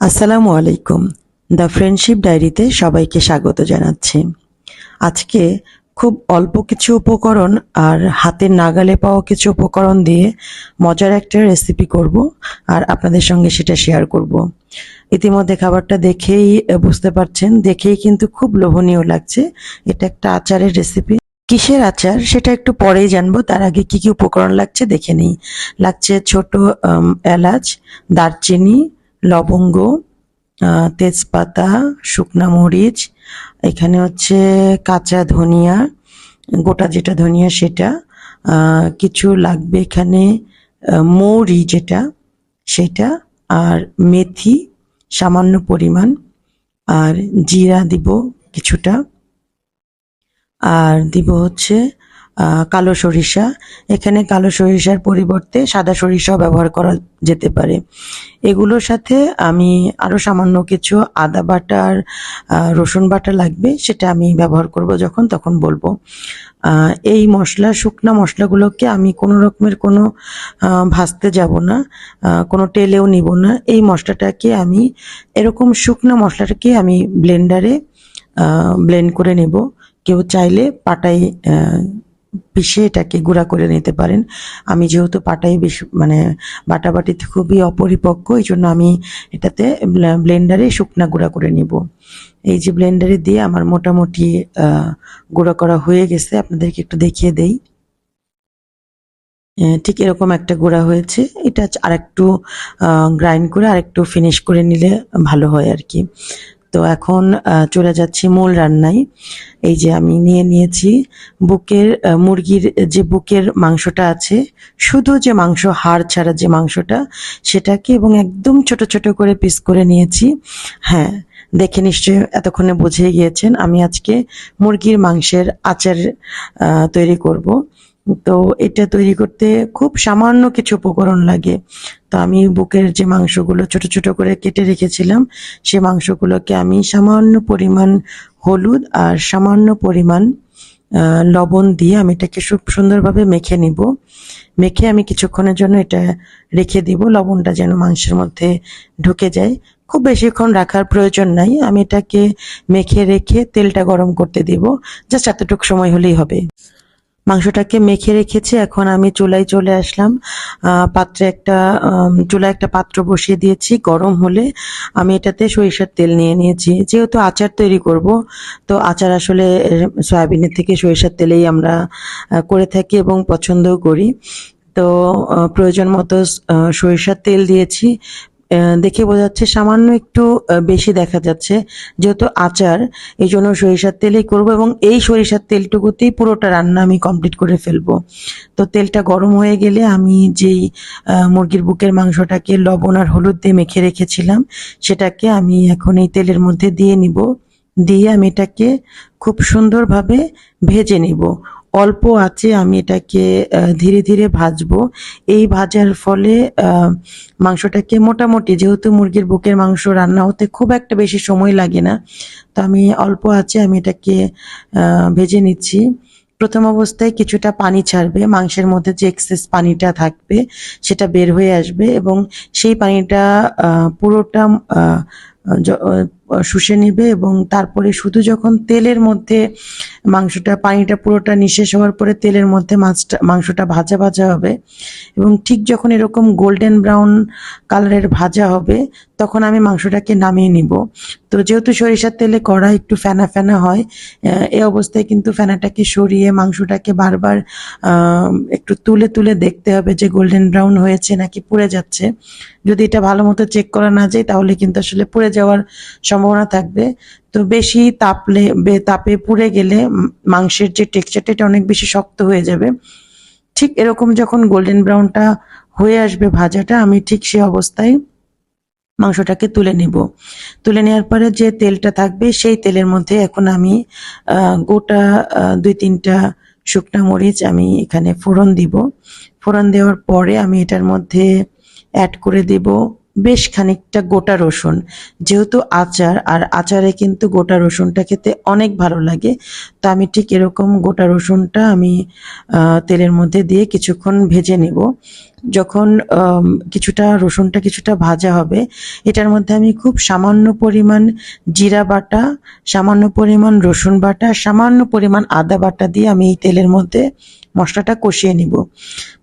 আসসালামু আলাইকুম। The friendship ডায়েরিতে সবাইকে স্বাগত জানাচ্ছি। আজকে খুব অল্প কিছু উপকরণ আর হাতের নাগালে পাওয়া কিছু উপকরণ দিয়ে মজার একটা রেসিপি করব আর আপনাদের সঙ্গে সেটা শেয়ার করব। ইতিমধ্যে খাবারটা দেখেই বুঝতে পারছেন, দেখেই কিন্তু খুব লোভনীয় লাগছে। এটা একটা আচারের রেসিপি কিসের আচার? সেটা একটু পরেই জানব। তার আগে কি কি উপকরণ লাগছে দেখে নিই। লাগছে ছোট এলাচ, দারচিনি লবঙ্গ তেজপাতা, শুকনা মরিচ, এখানে হচ্ছে কাঁচা ধনিয়া, গোটা যেটা ধনিয়া সেটা কিছু লাগবে এখানে মৌরি যেটা, সেটা, আর মেথি, সামান্য পরিমাণ, আর জিরা দিব কিছুটা, আর দিব হচ্ছে কালো সরিষা। এখানে কালো সরিষার পরিবর্তে সাদা সরিষাও ব্যবহার করা যেতে পারে। এগুলোর সাথে আমি আরও সামান্য কিছু আদা বাটার রসুন বাটা লাগবে সেটা আমি ব্যবহার করব যখন তখন বলব। এই মশলা শুকনা মশলাগুলোকে আমি কোনো রকমের কোনো ভাজতে যাব না কোনো তেলেও নিব না। এই মশলাটাকে আমি এরকম শুকনো মশলাটাকে আমি ব্লেন্ডারে ব্লেন্ড করে নেব। কেউ চাইলে আহ, পিষে এটাকে গুঁড়া করে নিতে পারেন। আমি যেহেতু পাটাই বেশ মানে বাটাবাটিতে খুবই অপরিপক্ক এই জন্য আমি এটাতে ব্লেন্ডারে শুকনা গুঁড়া করে নিব। এই যে ব্লেন্ডারে দিয়ে আমার মোটামুটি গুঁড়া করা হয়ে গেছে। আপনাদেরকে একটু দেখিয়ে দেই। ঠিক এরকম একটা গুঁড়া হয়েছে। এটা আরেকটু গ্রাইন্ড করে আর একটু ফিনিশ করে নিলে ভালো হয় আর কি। তো এখন চলে যাচ্ছি মূল রান্নায়। এই যে আমি নিয়ে নিয়েছি বুকের মুরগির যে বুকের মাংসটা আছে, শুধু যে মাংস, হাড় ছাড়া যে মাংসটা, সেটাকে এবং একদম ছোট ছোট করে পিস করে নিয়েছি। হ্যাঁ দেখে নিশ্চয়ই এতক্ষণে বুঝে গিয়েছেন, আমি আজকে মুরগির মাংসের আচার তৈরি করব। তো এটা তৈরি করতে খুব সামান্য কিছু উপকরণ লাগে। তো আমি বুকের যে মাংসগুলো ছোট ছোট করে কেটে রেখেছিলাম, সে মাংসগুলোকে আমি সামান্য পরিমাণ হলুদ আর সামান্য পরিমাণ লবণ দিয়ে আমি এটাকে খুব সুন্দরভাবে মেখে নিব। মেখে আমি কিছুক্ষণের জন্য এটা রেখে দিব, লবণটা যেন মাংসের মধ্যে ঢুকে যায়। খুব বেশিক্ষণ রাখার প্রয়োজন নাই, আমি এটাকে মেখে রেখে তেলটা গরম করতে দিব, জাস্ট এতটুকু সময় হলেই হবে। মাংসটাকে মেখে রেখেছি, এখন আমি চুলায় চলে আসলাম। পাত্রে একটা চুলায় একটা পাত্র বসিয়ে দিয়েছি গরম হলে। আমি এটাতে সরিষার তেল নিয়ে নিয়েছি। যেহেতু আচার তৈরি করব, তো আচার আসলে সয়াবিনের থেকে সরিষার তেলেই আমরা করে থাকি এবং পছন্দও করি। তো প্রয়োজন মতো সরিষার তেল দিয়েছি। দেখে বোঝা যাচ্ছে সামান্য একটু বেশি দেখা যাচ্ছে যেহেতু আচার এই জন্য সরিষার তেলেই করব এবং এই সরিষার তেলটুকুতেই পুরোটা রান্না আমি কমপ্লিট করে ফেলব। তো তেলটা গরম হয়ে গেলে আমি যেই মুরগির বুকের মাংসটাকে লবণ আর হলুদ দিয়ে মেখে রেখেছিলাম, সেটাকে আমি এখন এই তেলের মধ্যে দিয়ে নিব। দিয়ে আমি এটাকে খুব সুন্দরভাবে ভেজে নিব। অল্প আছে, আমি এটাকে ধীরে ধীরে ভাজবো। এই ভাজার ফলে মাংসটাকে মোটামুটি, যেহেতু মুরগির বুকের মাংস রান্না হতে খুব একটা বেশি সময় লাগে না, তো আমি অল্প আছে, আমি এটাকে ভেজে নিচ্ছি। প্রথম অবস্থায় কিছুটা পানি ছাড়বে, মাংসের মধ্যে যে এক্সেস পানিটা থাকবে, সেটা বের হয়ে আসবে এবং সেই পানিটা পুরোটা শুষে নেবে এবং তারপরে শুধু যখন তেলের মধ্যে মাংসটা, পানিটা পুরোটা নিঃশেষ হওয়ার পরে তেলের মধ্যে মাছটা, মাংসটা ভাজা ভাজা হবে এবং ঠিক যখন এরকম গোল্ডেন ব্রাউন কালারের ভাজা হবে, তখন আমি মাংসটাকে নামিয়ে নিব। তো যেহেতু সরিষার তেলে কড়া একটু ফেনা ফেনা হয় এই অবস্থায় কিন্তু ফেনাটাকে সরিয়ে মাংসটাকে বারবার একটু তুলে তুলে দেখতে হবে যে গোল্ডেন ব্রাউন হয়েছে নাকি পুড়ে যাচ্ছে। যদি এটা ভালো মতো চেক করা না যায়, তাহলে কিন্তু আসলে পুড়ে যাওয়ার সম্ভাবনা থাকবে। তো বেশি তাপলে তাপে পুড়ে গেলে মাংসের যে টেক্সচারটা এটা অনেক বেশি শক্ত হয়ে যাবে। ঠিক এরকম যখন গোল্ডেন ব্রাউনটা হয়ে আসবে ভাজাটা, আমি ঠিক সেই অবস্থায় মাংসটাকে তুলে নিব। তুলে নেওয়ার পরে যে তেলটা থাকবে, সেই তেলের মধ্যে এখন আমি গোটা দুই তিনটা শুকনা মরিচ আমি এখানে ফোড়ন দিব। ফোড়ন দেওয়ার পরে আমি এটার মধ্যে অ্যাড করে দেব। বেশ খানিকটা গোটা রসুন। যেহেতু আচার, আর আচারে কিন্তু গোটা রসুনটা খেতে অনেক ভালো লাগে, তো আমি ঠিক এরকম গোটা রসুনটা আমি তেলের মধ্যে দিয়ে কিছুক্ষণ ভেজে নেব। যখন কিছুটা রসুনটা কিছুটা ভাজা হবে, এটার মধ্যে আমি খুব সামান্য পরিমাণ জিরা বাটা, সামান্য পরিমাণ রসুন বাটা, সামান্য পরিমাণ আদা বাটা দিয়ে আমি এই তেলের মধ্যে মশলাটা কষিয়ে নিব।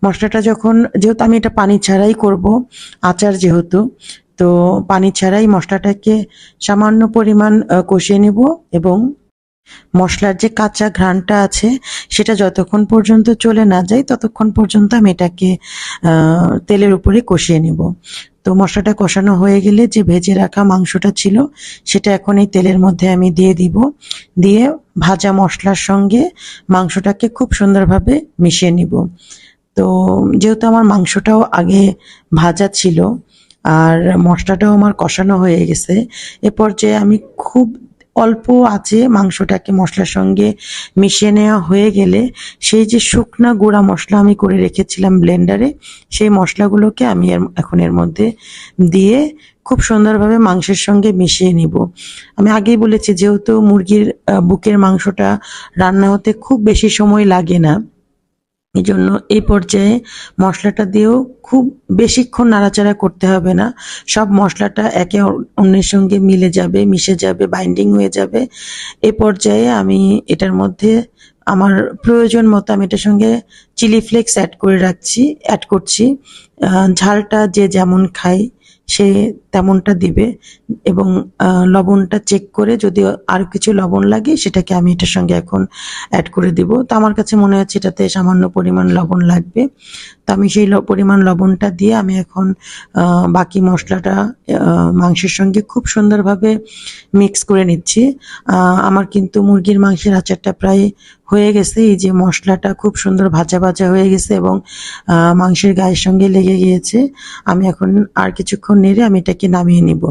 মশলাটা যখন, যেহেতু আমি এটা পানি ছাড়াই করব, আচার যেহেতু, তো পানি ছাড়াই মশলাটাকে সামান্য পরিমাণ কষিয়ে নিব এবং মশলার যে কাঁচা ঘ্রাণটা আছে, সেটা যতক্ষণ পর্যন্ত চলে না যায়, ততক্ষণ পর্যন্ত আমি এটাকে তেলের উপরে কষিয়ে নেব। তো মশলাটা কষানো হয়ে গেলে যে ভেজে রাখা মাংসটা ছিল, সেটা এখন এই তেলের মধ্যে আমি দিয়ে দিব। দিয়ে ভাজা মশলার সঙ্গে মাংসটাকে খুব সুন্দরভাবে মিশিয়ে নিব। তো যেহেতু আমার মাংসটাও আগে ভাজা ছিল, আর মশলাটাও আমার কষানো হয়ে গেছে, এ পর্যায়ে আমি খুব অল্প আছে মাংসটাকে মশলার সঙ্গে মিশিয়ে নেওয়া হয়ে গেলে সেই যে শুকনা গুঁড়া মশলা আমি করে রেখেছিলাম ব্লেন্ডারে সেই মশলাগুলোকে আমি এখন এর মধ্যে দিয়ে খুব সুন্দরভাবে মাংসের সঙ্গে মিশিয়ে নিব। আমি আগেই বলেছি, যেহেতু মুরগির বুকের মাংসটা রান্না হতে খুব বেশি সময় লাগে না এই জন্য এই পর্যায়ে মশলাটা দিয়েও খুব বেশিক্ষণ নাড়াচাড়া করতে হবে না। সব মশলাটা একে অন্যের সঙ্গে মিলে যাবে, মিশে যাবে বাইন্ডিং হয়ে যাবে। এ পর্যায়ে আমি এটার মধ্যে আমার প্রয়োজন মতো আমি এটার সঙ্গে চিলি ফ্লেক্স অ্যাড করে রাখছি অ্যাড করছি। ঝালটা যে যেমন খায় সে তেমনটা দিবে এবং লবণটা চেক করে যদি আর কিছু লবণ লাগে সেটাকে আমি এটার সঙ্গে এখন অ্যাড করে দিব। তো আমার কাছে মনে হচ্ছে এটাতে সামান্য পরিমাণ লবণ লাগবে। তো আমি সেই পরিমাণ লবণটা দিয়ে আমি এখন বাকি মশলাটা মাংসের সঙ্গে খুব সুন্দরভাবে মিক্স করে নিচ্ছি। আমার কিন্তু মুরগির মাংসের আচারটা প্রায় হয়ে গেছে। এই যে মশলাটা খুব সুন্দর ভাজা ভাজা হয়ে গেছে এবং মাংসের গায়ের সঙ্গে লেগে গিয়েছে। আমি এখন আর কিছুক্ষণ নেড়ে আমি এটাকে নামিয়ে নিব।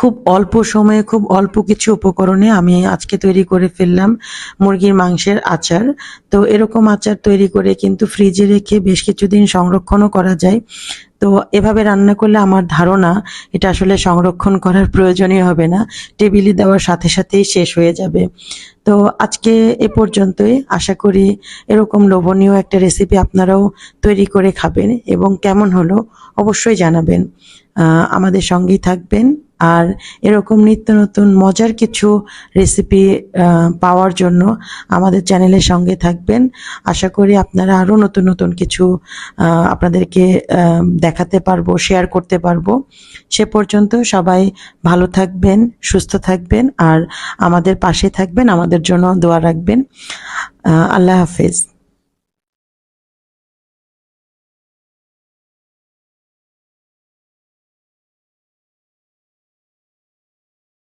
খুব অল্প সময়ে, খুব অল্প কিছু উপকরণে আমি আজকে তৈরি করে ফেললাম মুরগির মাংসের আচার। তো এরকম আচার তৈরি করে কিন্তু ফ্রিজে রেখে বেশ কিছুদিন সংরক্ষণও করা যায়। তো এভাবে রান্না করলে আমার ধারণা এটা আসলে সংরক্ষণ করার প্রয়োজনই হবে না। টেবিলে দেওয়ার সাথে সাথেই শেষ হয়ে যাবে। তো আজকে এ পর্যন্তই। আশা করি এরকম লোভনীয় একটা রেসিপি আপনারাও তৈরি করে খাবেন এবং কেমন হলো অবশ্যই জানাবেন। আমাদের সঙ্গেই থাকবেন। আর এরকম নিত্য নতুন মজার কিছু রেসিপি পাওয়ার জন্য আমাদের চ্যানেলের সঙ্গে থাকবেন। আশা করি আপনারা আরও নতুন নতুন কিছু আপনাদেরকে দেখাতে পারব শেয়ার করতে পারব। সে পর্যন্ত সবাই ভালো থাকবেন, সুস্থ থাকবেন, আর আমাদের পাশে থাকবেন, আমাদের জন্য দোয়া রাখবেন। আল্লাহ হাফেজ।